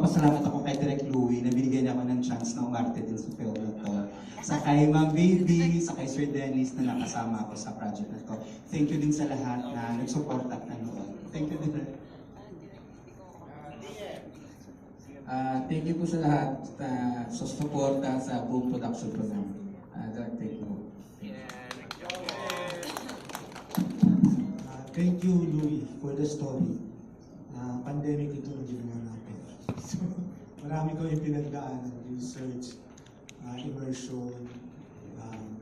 nagpapasalamat ako kay Direk Louie na binigyan niya ako ng chance na umarte din sa film na to. Sa kay Ma'am Baby, sa kay Sir Dennis na nakasama ako sa project na to. Thank you din sa lahat na nag-support at nanood. Thank you din. Ah, thank you po sa lahat ah, sa suporta sa buong production po namin. Uh, thank you po. Uh, thank you, Louis, for the story. Uh, pandemic ito na ginawa natin. So, marami ko yung pinagdaanan, research, uh, immersion, um,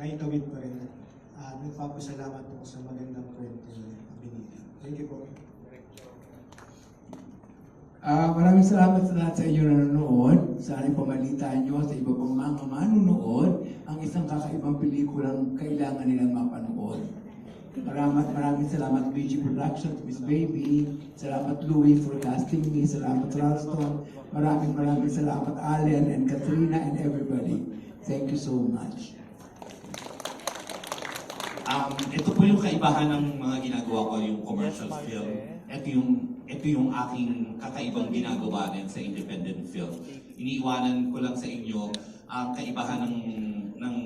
naitawid pa rin. At nagpapasalamat ako sa magandang kwento na binili. Thank you po. Ah, maraming salamat sa lahat sa inyo na nanonood. Sana pamalitan nyo sa iba pang mga manonood ang isang kakaibang pelikulang kailangan nilang mapanood. Maraming maraming salamat BG Productions, Miss Baby. Salamat Louie for casting me. Salamat Ralston. Maraming maraming salamat Allen and Katrina and everybody. Thank you so much. Um, ito po yung kaibahan ng mga ginagawa ko, yung commercial film. Ito yung, ito yung aking kakaibang ginagawa din sa independent film. Iniiwanan ko lang sa inyo ang kaibahan ng, ng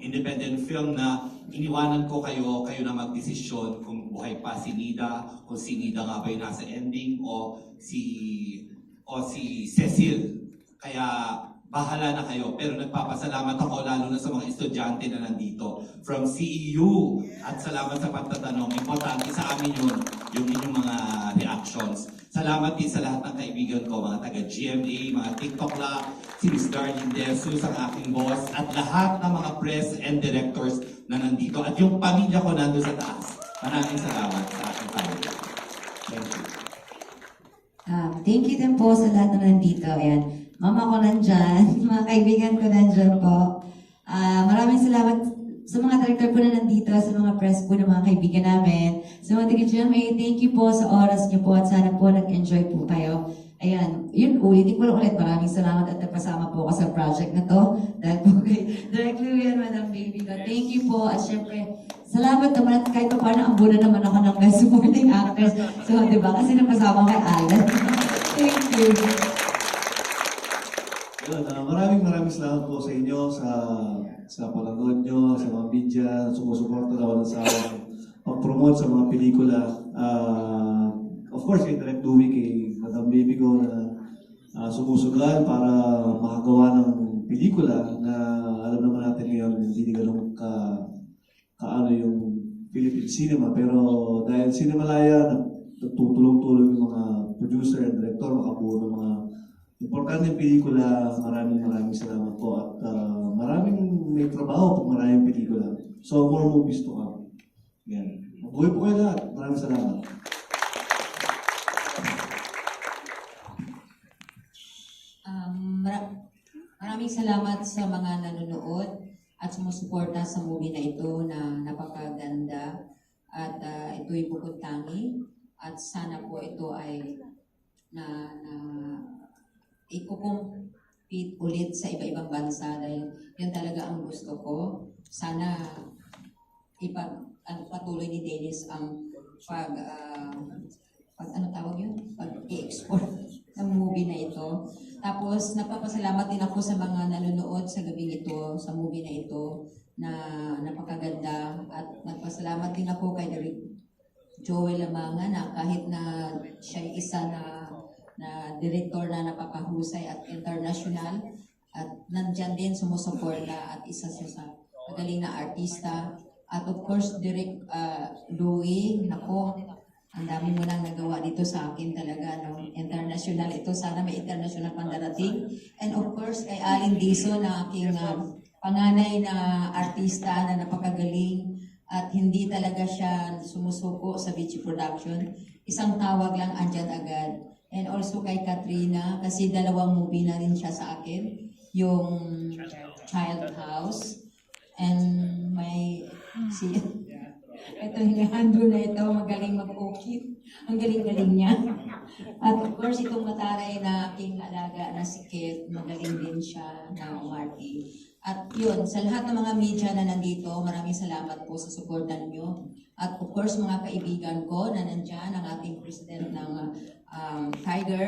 independent film na iniwanan ko kayo, kayo na magdesisyon kung buhay pa si Nida, kung si Nida nga ba yung nasa ending, o si, o si Cecil. Kaya bahala na kayo. Pero nagpapasalamat ako lalo na sa mga estudyante na nandito from CEU. At salamat sa pagtatanong. Importante sa amin yun, yung inyong mga reactions. Salamat din sa lahat ng kaibigan ko, mga taga-GMA, mga TikTok la, si Ms. Darlene Desus, ang aking boss, at lahat ng mga press and directors na nandito. At yung pamilya ko nandun sa taas. Maraming salamat sa aking family. Thank you. Um, thank you din po sa lahat na nandito. Ayan. Mama ko nandyan, mga kaibigan ko nandyan po. Ah, maraming salamat sa mga director po na nandito, sa mga press po ng mga kaibigan namin. Sa mga taga-GMA, thank you po sa oras niyo po at sana po nag-enjoy po kayo. Ayan, yun, ulitin ko lang ulit. Maraming salamat at nagpasama po ako sa project na to. Dahil po kay Direct Ko. Thank you po. At syempre, salamat naman at kahit pa paano ambunan naman ako ng best supporting actress. So, di ba? Kasi napasama kay Alan. Thank you. Yun, ah, maraming maraming salamat po sa inyo sa sa panonood nyo, sa mga media, sumusuporta na walang sa pag-promote sa mga pelikula. Ah, of course, kay Direct Louie, kay Madam Baby ko na ah, sumusugan para makagawa ng pelikula na alam naman natin ngayon, hindi ganun ka kaano yung Philippine cinema. Pero dahil Cinemalaya, nagtutulong-tulong yung mga producer and director, makabuo ng mga Importante pelikula, maraming maraming salamat po at ah, maraming may trabaho pag maraming pelikula. So more movies to come. Yan. Mabuhay po kayo lahat. Maraming salamat. Um, mara- maraming salamat sa mga nanonood at sumusuporta sa movie na ito na napakaganda at uh, ito'y bukod tangi at sana po ito ay na, na ikukumpit ulit sa iba-ibang bansa dahil yan talaga ang gusto ko. Sana ipag ano, patuloy ni Dennis ang pag ah, pag ano tawag yun? Pag i-export ng movie na ito. Tapos napapasalamat din ako sa mga nanonood sa gabing ito, sa movie na ito na napakaganda. At nagpasalamat din ako kay Derek Joel Lamanga na kahit na siya isa na na director na napakahusay at international at nandyan din sumusuporta at isa siya sa magaling na artista. At of course Direk uh, Louie nako ang dami mo nang nagawa dito sa akin talaga no? International ito. Sana may international pang darating. And of course kay Alin Diso na aking uh, panganay na artista na napakagaling at hindi talaga siya sumusuko sa Vici Production. Isang tawag lang andyan agad. And also kay Katrina, kasi dalawang movie na rin siya sa akin. Yung Child House and may si ito hinahando na ito, magaling mag-okay. Ang galing-galing niya. At of course, itong mataray na aking alaga na si Kate, magaling din siya na umarte. At yun, sa lahat ng mga media na nandito, maraming salamat po sa suporta ninyo. At of course, mga kaibigan ko na nandyan, ang ating president ng um, Tiger,